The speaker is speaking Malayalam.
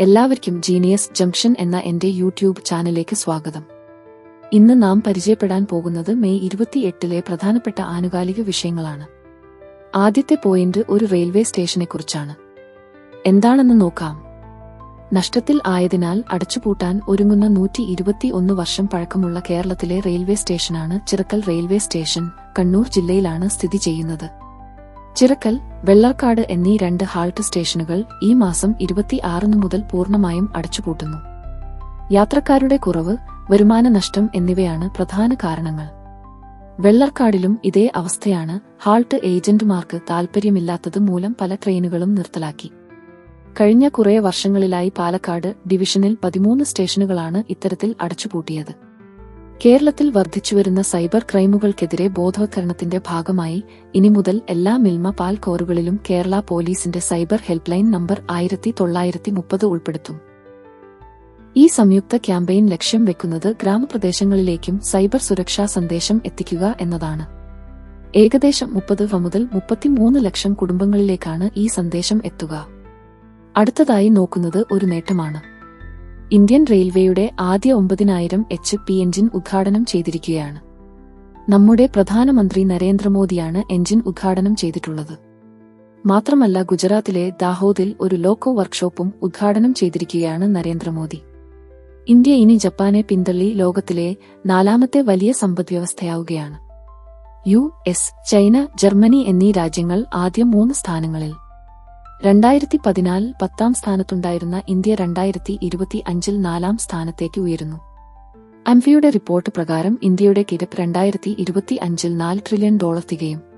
എല്ലാവർക്കും ജീനിയസ് ജംഗ്ഷൻ എന്ന എന്റെ യൂട്യൂബ് ചാനലിലേക്ക് സ്വാഗതം. ഇന്ന് നാം പരിചയപ്പെടാൻ പോകുന്നത് മെയ് ഇരുപത്തിയെട്ടിലെ പ്രധാനപ്പെട്ട ആനുകാലിക വിഷയങ്ങളാണ്. ആദ്യത്തെ പോയിന്റ് ഒരു റെയിൽവേ സ്റ്റേഷനെക്കുറിച്ചാണ് എന്താണെന്ന് നോക്കാം. നഷ്ടത്തിൽ ആയതിനാൽ അടച്ചുപൂട്ടാൻ ഒരുങ്ങുന്ന നൂറ്റി ഇരുപത്തി ഒന്ന് വർഷം പഴക്കമുള്ള കേരളത്തിലെ റെയിൽവേ സ്റ്റേഷനാണ് ചിറക്കൽ റെയിൽവേ സ്റ്റേഷൻ കണ്ണൂർ ജില്ലയിലാണ് സ്ഥിതി ചെയ്യുന്നത്. ചിറക്കൽ വെള്ളാക്കാട് എന്നീ രണ്ട് ഹാൾട്ട് സ്റ്റേഷനുകൾ ഈ മാസം ഇരുപത്തിയാറിന് മുതൽ പൂർണമായും അടച്ചുപൂട്ടുന്നു. യാത്രക്കാരുടെ കുറവ് വരുമാന നഷ്ടം എന്നിവയാണ് പ്രധാന കാരണങ്ങൾ. വെള്ളർക്കാടിലും ഇതേ അവസ്ഥയാണ് ഹാൾട്ട് ഏജന്റുമാർക്ക് താൽപ്പര്യമില്ലാത്തത് മൂലം പല ട്രെയിനുകളും നിർത്തലാക്കി. കഴിഞ്ഞ കുറേ വർഷങ്ങളിലായി പാലക്കാട് ഡിവിഷനിൽ പതിമൂന്ന് സ്റ്റേഷനുകളാണ് ഇത്തരത്തിൽ അടച്ചുപൂട്ടിയത്. കേരളത്തിൽ വർദ്ധിച്ചുവരുന്ന സൈബർ ക്രൈമുകൾക്കെതിരെ ബോധവൽക്കരണത്തിന്റെ ഭാഗമായി ഇനി മുതൽ എല്ലാ മിൽമ പാൽ കോറുകളിലും കേരള പോലീസിന്റെ സൈബർ ഹെൽപ്പ് ലൈൻ നമ്പർ ആയിരത്തി തൊള്ളായിരത്തി മുപ്പത് ഉൾപ്പെടുത്തും. ഈ സംയുക്ത ക്യാമ്പയിൻ ലക്ഷ്യം വെക്കുന്നത് ഗ്രാമപ്രദേശങ്ങളിലേക്കും സൈബർ സുരക്ഷാ സന്ദേശം എത്തിക്കുക എന്നതാണ്. ഏകദേശം മുപ്പത് മുതൽ മുപ്പത്തിമൂന്ന് ലക്ഷം കുടുംബങ്ങളിലേക്കാണ് ഈ സന്ദേശം എത്തുക. അടുത്തതായി നോക്കുന്നത് ഒരു നേട്ടമാണ്. ഇന്ത്യൻ റെയിൽവേയുടെ ആദ്യ ഒമ്പതിനായിരം എച്ച് പി എഞ്ചിൻ ഉദ്ഘാടനം ചെയ്തിരിക്കുകയാണ്. നമ്മുടെ പ്രധാനമന്ത്രി നരേന്ദ്രമോദിയാണ് എഞ്ചിൻ ഉദ്ഘാടനം ചെയ്തിട്ടുള്ളത്. മാത്രമല്ല ഗുജറാത്തിലെ ദാഹോദിൽ ഒരു ലോക്കോ വർക്ക്ഷോപ്പും ഉദ്ഘാടനം ചെയ്തിരിക്കുകയാണ് നരേന്ദ്രമോദി. ഇന്ത്യ ഇനി ജപ്പാനെ പിന്തള്ളി ലോകത്തിലെ നാലാമത്തെ വലിയ സമ്പദ്വ്യവസ്ഥയാവുകയാണ്. യു എസ് ചൈന ജർമ്മനി എന്നീ രാജ്യങ്ങൾ ആദ്യം മൂന്ന് സ്ഥാനങ്ങളിൽ. രണ്ടായിരത്തി പതിനാലിൽ പത്താം സ്ഥാനത്തുണ്ടായിരുന്ന ഇന്ത്യ രണ്ടായിരത്തി ഇരുപത്തി അഞ്ചിൽ നാലാം സ്ഥാനത്തേക്ക് ഉയരുന്നു. അംഫിയുടെ റിപ്പോർട്ട് പ്രകാരം ഇന്ത്യയുടെ കിടപ്പ് രണ്ടായിരത്തി ഇരുപത്തി അഞ്ചിൽ നാല് ട്രില്യൺ ഡോളർ തികയും.